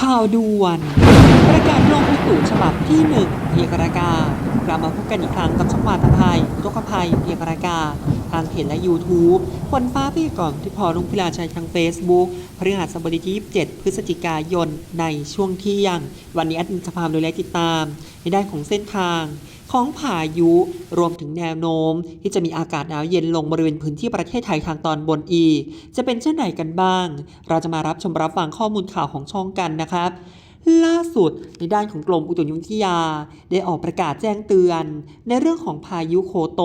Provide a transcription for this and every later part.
ข่าวด่วน ประกาศลงอุตุฉบับที่หนึ่งเพียงรากากลับมาพบกันอีกครั้งกับช่องวาตภัยอุกภัยเพียงรากา ทางเพจและ YouTube ฝนฟ้าพี่ก่อนที่พอลุงพิลาชัยทาง Facebook พฤหัสบดีที่ 27 พฤศจิกายนในช่วงเที่ยง วันนี้อัดมินจะพามดูแลติดตามในด้านของเส้นทาง ของพายุ รวมถึงแนวโน้ม ที่จะมีอากาศหนาวเย็นลงบริเวณพื้นที่ประเทศไทยทางตอนบนอีก จะเป็นเช่นไหนกันบ้าง เราจะมารับชมรับฟังข้อมูลข่าวของช่องกันนะครับล่าสุดในด้านของกรมอุตุนิยมวิทยา ได้ออกประกาศแจ้งเตือน ในเรื่องของพายุโคโต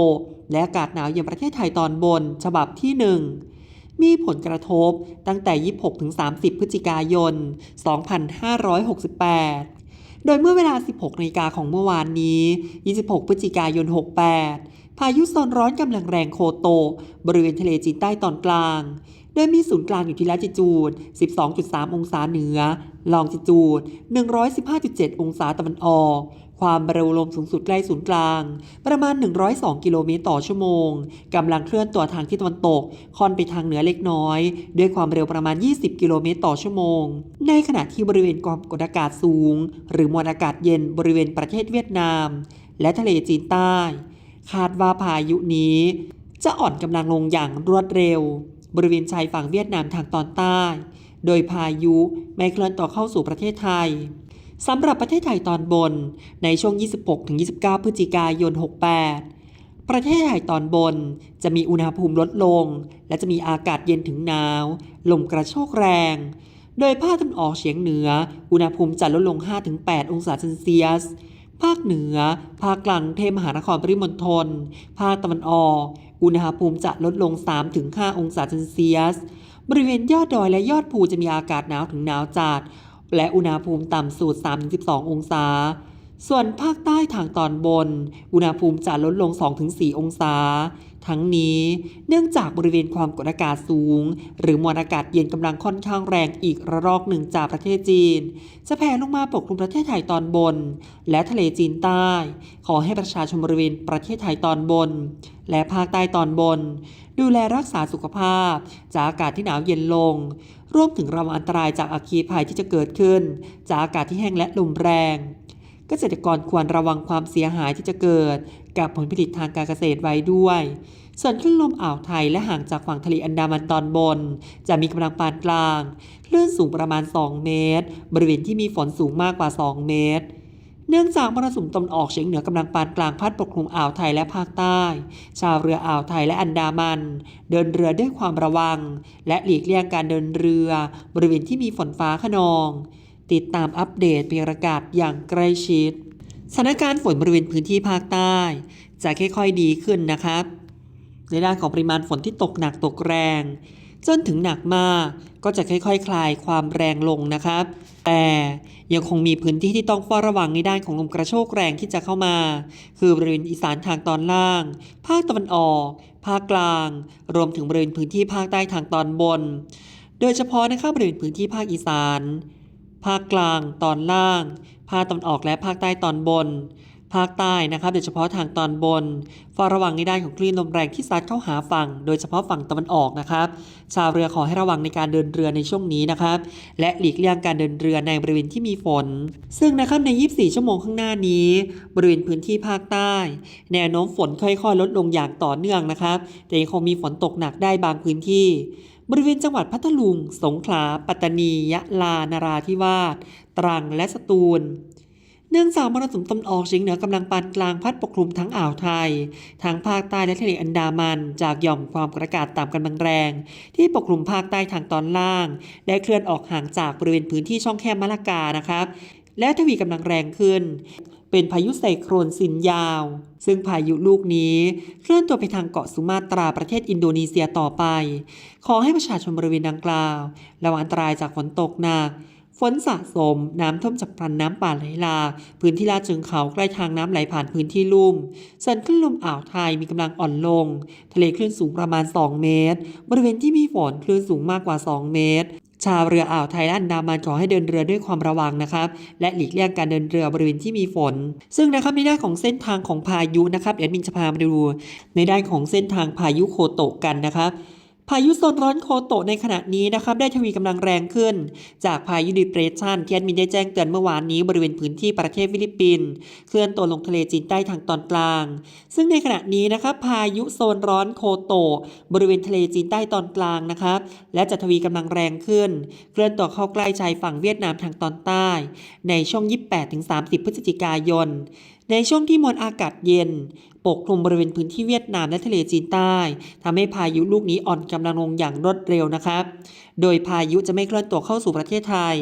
และอากาศหนาวเย็นประเทศไทยตอนบน ฉบับที่ 1 มีผลกระทบตั้งแต่ 26-30 พฤศจิกายน 2568 โดยเมื่อเวลา 16นาฬิกาของเมื่อวานนี้ 26 พฤศจิกายน 68 พายุโซนร้อนกำลังแรงโคโต บริเวณทะเลจีนใต้ตอนกลาง โดยมีศูนย์กลางอยู่ที่ละจิจูด 12.3 องศาเหนือ ลองจิจูด 115.7 องศาตะวันออก ความเร็วลมสูงสุดใกล้ศูนย์กลาง ประมาณ 102 กิโลเมตรต่อชั่วโมง กำลังเคลื่อนตัวทางทิศตะวันตก ค่อนไปทางเหนือเล็กน้อย ด้วยความเร็วประมาณ 20 กิโลเมตรต่อชั่วโมง ในขณะที่บริเวณความกดอากาศสูง หรือมวลอากาศเย็นบริเวณประเทศเวียดนาม และทะเลจีนใต้ คาดว่าพายุนี้ จะอ่อนกำลังลงอย่างรวดเร็ว บริเวณชายฝั่งเวียดนามทางตอนใต้ โดยพายุไม่เคลื่อนต่อเข้าสู่ประเทศไทย สำหรับประเทศไทยตอนบน ในช่วง 26-29 พฤศจิกายน 68 ประเทศไทยตอนบนจะมีอุณหภูมิลดลง และจะมีอากาศเย็นถึงหนาว ลมกระโชกแรง โดยภาคตะวันออกเฉียงเหนือ อุณหภูมิจะลดลง 5-8 องศาเซนเซียส ภาคเหนือ ภาคกลางเทพมหานครปริมณฑล ภาคตะวันออก อุณหภูมิจะลดลง 3-5 องศาเซนเซียส บริเวณยอดดอยและยอดภูจะมีอากาศหนาวถึงหนาวจัด และอุณหภูมิต่ำสุด 3-12 องศา ส่วนภาคใต้ทางตอนบน อุณหภูมิจะลดลง 2-4 องศา ทั้งนี้เนื่องจากบริเวณความกดอากาศสูง หรือมวลอากาศเย็นกำลังค่อนข้างแรงอีกระลอกหนึ่งจากประเทศจีน จะแผ่ลงมาปกคลุมประเทศไทยตอนบน และทะเลจีนใต้ ขอให้ประชาชนบริเวณประเทศไทยตอนบน และภาคใต้ตอนบน ดูแลรักษาสุขภาพ จากอากาศที่หนาวเย็นลงรวมถึงระวังอันตรายจากอัคคีภัยที่จะเกิดขึ้น จากอากาศที่แห้งและลมแรง เกษตรกรควรระวังความเสียหายที่จะเกิด กับผลผลิตทางการเกษตรไว้ด้วย ส่วนคลื่นลมอ่าวไทยและห่างจากฝั่งทะเลอันดามันตอนบน จะมีกำลังปานกลาง คลื่นสูงประมาณ 2 เมตร บริเวณที่มีฝนสูงมากกว่า 2 เมตรเนื่องจากมรสุมตะวันออกเฉียงเหนือกำลังปานกลางพัดปกคลุมอ่าวไทยและภาคใต้ ชาวเรืออ่าวไทยและอันดามัน เดินเรือด้วยความระวัง และหลีกเลี่ยงการเดินเรือบริเวณที่มีฝนฟ้าขนอง ติดตามอัปเดตพยากรณ์อย่างใกล้ชิดสถานการณ์ฝนบริเวณพื้นที่ภาคใต้ จะค่อยๆดีขึ้นนะครับ ในด้านของปริมาณฝนที่ตกหนักตกแรง จนถึงหนักมากก็จะค่อยๆคคลายความแรงลงนะครับ แต่ยังคงมีพื้นที่ที่ต้องเฝ้าระวังในด้านของลมกระโชกแรงที่จะเข้ามา คือบริเวณอีสานทางตอนล่าง ภาคตะวันออก ภาคกลาง รวมถึงบริเวณพื้นที่ภาคใต้ทางตอนบน โดยเฉพาะนะครับบริเวณพื้นที่ภาคอีสาน ภาคกลางตอนล่าง ภาคตะวันออกและภาคใต้ตอนบน ภาคใต้นะครับโดยเฉพาะทางตอนบนเฝ้าระวังในด้านของคลื่นลมแรงที่ซัดเข้าหาฝั่ง โดยเฉพาะฝั่งตะวันออกนะครับ ชาวเรือขอให้ระวังในการเดินเรือในช่วงนี้นะครับ และหลีกเลี่ยงการเดินเรือในบริเวณที่มีฝน ซึ่งนะครับใน 24 ชั่วโมงข้างหน้านี้ บริเวณพื้นที่ภาคใต้ แนวโน้มฝนค่อยๆ ลดลงอย่างต่อเนื่องนะครับ แต่ยังคงมีฝนตกหนักได้บางพื้นที่ บริเวณจังหวัดพัทลุง สงขลา ปัตตานี ยะลา นาราธิวาส ตรัง และสตูล เนื่องจากมรสุมตะวันออกเฉียงเหนือกำลังปานกลางพัดปกคลุมทั้งอ่าวไทยทั้งภาคใต้และทะเลอันดามัน จากหย่อมความกดอากาศต่ำกำลังแรง ที่ปกคลุมภาคใต้ทางตอนล่าง ได้เคลื่อนออกห่างจากบริเวณพื้นที่ช่องแคบมะละกานะครับและทวีกำลังแรงขึ้น เป็นพายุไซโครนซินยาว ซึ่งพายุลูกนี้เคลื่อนตัวไปทางเกาะสุมาตราประเทศอินโดนีเซียต่อไป ขอให้ประชาชนบริเวณดังกล่าวระวังอันตรายจากฝนตกหนักฝนสะสม น้ำท่วมฉับพลันน้ำป่าไหลหลากพื้นที่ลาดเชิงเขาใกล้ทางน้ำไหลผ่านพื้นที่ลุ่มส่วนคลื่นลมอ่าวไทยมีกำลังอ่อนลง ทะเลคลื่นสูงประมาณ 2 เมตร บริเวณที่มีฝนคลื่นสูงมากกว่า 2 เมตร ชาวเรืออ่าวไทยและอันดามันขอให้เดินเรือด้วยความระวังนะครับ และหลีกเลี่ยงการเดินเรือบริเวณที่มีฝน ซึ่งนะครับในด้านของเส้นทางของพายุนะครับแอดมินจะพามาดู ในด้านของเส้นทางพายุโคโตะกันนะครับ พายุโซนร้อนโคโตะในขณะนี้นะครับได้ทวีกำลังแรงขึ้น จากพายุดิเปรสชันที่แอดมินได้แจ้งเตือนเมื่อวานนี้บริเวณพื้นที่ประเทศฟิลิปปินส์เคลื่อนตัวลงทะเลจีนใต้ทางตอนกลาง ซึ่งในขณะนี้นะครับพายุโซนร้อนโคโตะบริเวณทะเลจีนใต้ตอนกลางนะครับและจะทวีกำลังแรงขึ้น เคลื่อนตัวเข้าใกล้ชายฝั่งเวียดนามทางตอนใต้ ในช่วง 28-30 พฤศจิกายน ในช่วงที่มวลอากาศเย็น ปกคลุมบริเวณพื้นที่เวียดนามและทะเลจีนใต้ทำให้พายุลูกนี้อ่อนกำลังลงอย่างรวดเร็วนะครับ โดยพายุจะไม่เคลื่อนตัวเข้าสู่ประเทศไทย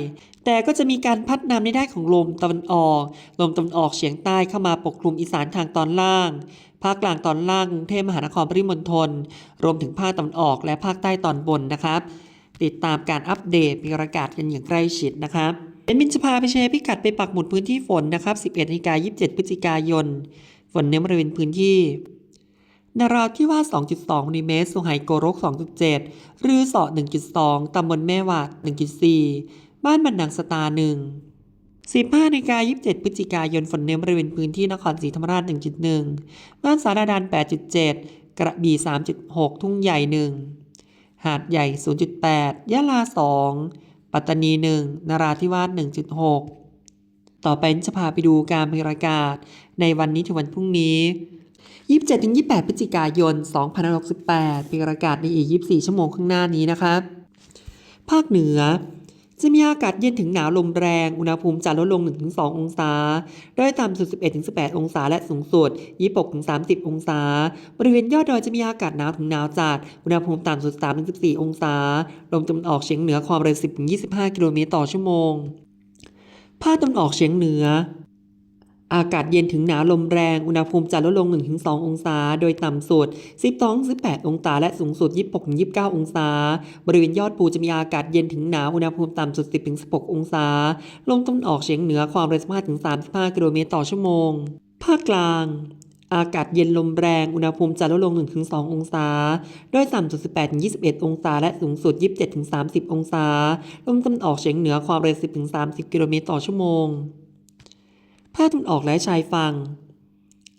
แต่ก็จะมีการพัดนำในด้านของลมตะวันออก ลมตะวันออกเฉียงใต้เข้ามาปกคลุมอีสานทางตอนล่างภาคกลางตอนล่างกรุงเทพมหานครปริมณฑลรวมถึงภาคตะวันออกและภาคใต้ตอนบนนะครับ ติดตามการอัปเดตมีประกาศกันอย่างใกล้ชิดนะครับเอ็นมินจะพาไปแชร์พิกัดไปปักหมุดพื้นที่ฝนนะครับ 11นาฬิกา27 พฤศจิกายน ฝนเน้นบริเวณพื้นที่นราธิวาส 2.2มิลิเมตรสุไหงโกรก 2.7 รือสอ1.2 ตำบลแม่วาด 1.4 บ้านบันดังสตาร์1 15นาฬิกา27 พฤศจิกายน ฝนเน้นบริเวณพื้นที่นครศรีธรรมราช 1.1 บ้านสารดาน 8.7 กระบี่ 3.6 ทุ่งใหญ่ 1 หาดใหญ่ 0.8 ยะลา 2 ปัตตานี 1 นราธิวาส 1.6 ต่อไปจะพาไปดูการบรรยากาศ ในวันนี้ถึงวันพรุ่งนี้ 27-28 พฤศจิกายน 2568เป็นอากาศในอีก 24 ชั่วโมงข้างหน้านี้นะครับ ภาคเหนือ จะมีอากาศเย็นถึงหนาวลมแรง อุณหภูมิจะลดลง 1-2 องศา โดยต่ำสุด 11-18 องศา และสูงสุด 26-30 องศา บริเวณยอดดอยจะมีอากาศหนาวถึงหนาวจัด อุณหภูมิต่ำสุด 3-14 องศา ลมตะวันออกเฉียงเหนือความเร็ว 10-25 กิโลเมตรต่อชั่วโมง ภาคตะวันออกเฉียงเหนือ อากาศเย็นถึงหนาวลมแรง อุณหภูมิจะลดลง 1-2 องศา โดยต่ำสุด 12-18 องศา และสูงสุด 26-29 องศา บริเวณยอดภูจะมีอากาศเย็นถึงหนาว อุณหภูมิต่ำสุด 10-16 องศา ลมตะวันออกเฉียงเหนือความเร็ว 15-35 กิโลเมตรต่อชั่วโมง ภาคกลาง อากาศเย็นลมแรง อุณหภูมิจะลดลง 1-2 องศาโดยต่ำสุด18-21 องศา และสูงสุด 27-30 องศา ลมตะวันออกเฉียงเหนือความเร็ว 10-30 กิโลเมตรต่อชั่วโมง ภาคตะวันออกและชายฝั่ง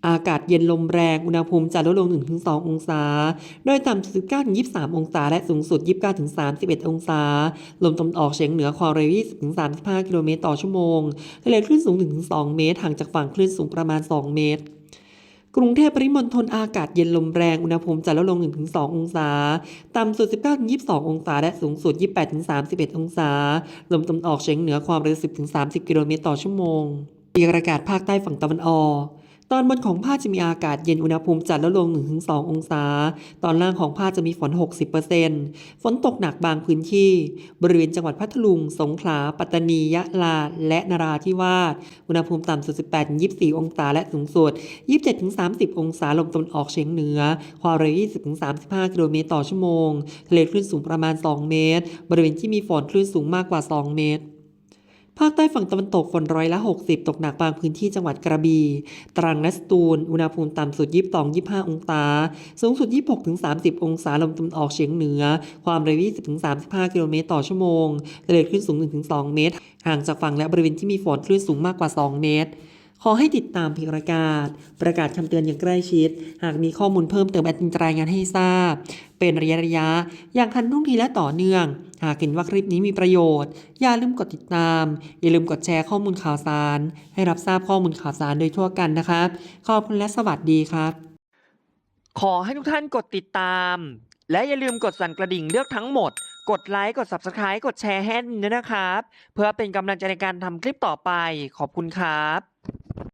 อากาศเย็นลมแรง อุณหภูมิจะลดลง 1-2 องศา โดยต่ำสุด19-23 องศา และสูงสุด 29-31 องศา ลมตะวันออกเฉียงเหนือความเร็ว 20-35 กิโลเมตรต่อชั่วโมงทะเลคลื่นสูง 1-2 เมตร ห่างจากฝั่งคลื่นสูงประมาณ 2 เมตร กรุงเทพปริมณฑลอากาศเย็นลมแรง อุณหภูมิจะลดลง 1-2 องศา ต่ำสุด 19-22 องศา และสูงสุด 28-31 องศา ลมตะวันออกเฉียงเหนือความเร็ว 10-30 กิโลเมตรต่อชั่วโมงมีอากาศภาคใต้ฝั่งตะวันออก ตอนบนของภาคจะมีอากาศเย็นอุณหภูมิจัดลดลง 1-2 องศา ตอนล่างของภาคจะมีฝน 60%ฝนตกหนักบางพื้นที่ บริเวณจังหวัดพัทลุง สงขลา ปัตตานี ยะลา และนราธิวาส อุณหภูมิต่ำสุด 18-24 องศา และสูงสุด 27-30 องศา ลมตะวันออกเฉียงเหนือ ความเร็ว 20-35 กิโลเมตรต่อชั่วโมง ทะเลคลื่นสูงประมาณ 2 เมตร บริเวณที่มีฝนคลื่นสูงมากกว่า 2 เมตร ภาคใต้ฝั่งตะวันตกฝนร้อยละ 60 ตกหนักบางพื้นที่จังหวัดกระบี่ ตรังและสตูล อุณหภูมิต่ำสุด 22-25 องศา สูงสุด 26-30 องศา ลมตะวันออกเฉียงเหนือ ความเร็ว 20-35 กิโลเมตรต่อชั่วโมงทะเลคลื่นสูง 1-2 เมตร ห่างจากฝั่งและบริเวณที่มีฝนคลื่นสูงมากกว่า 2 เมตร ขอให้ติดตามเพจประกาศ ประกาศคำเตือนอย่างใกล้ชิด หากมีข้อมูลเพิ่มเติมแอดมินจะรายงานให้ทราบ เป็นระยะระยะ อย่างทันท่วงทีและต่อเนื่อง หากเห็นว่าคลิปนี้มีประโยชน์ อย่าลืมกดติดตาม อย่าลืมกดแชร์ข้อมูลข่าวสาร ให้รับทราบข้อมูลข่าวสารโดยทั่วกันนะครับ ขอบคุณและสวัสดีครับ ขอให้ทุกท่านกดติดตาม และอย่าลืมกดสั่นกระดิ่งเลือกทั้งหมดกดไลค์ กด Subscribe กดแชร์ให้ด้วยนะครับ เพื่อเป็นกำลังใจในการทำคลิปต่อไป ขอบคุณครับ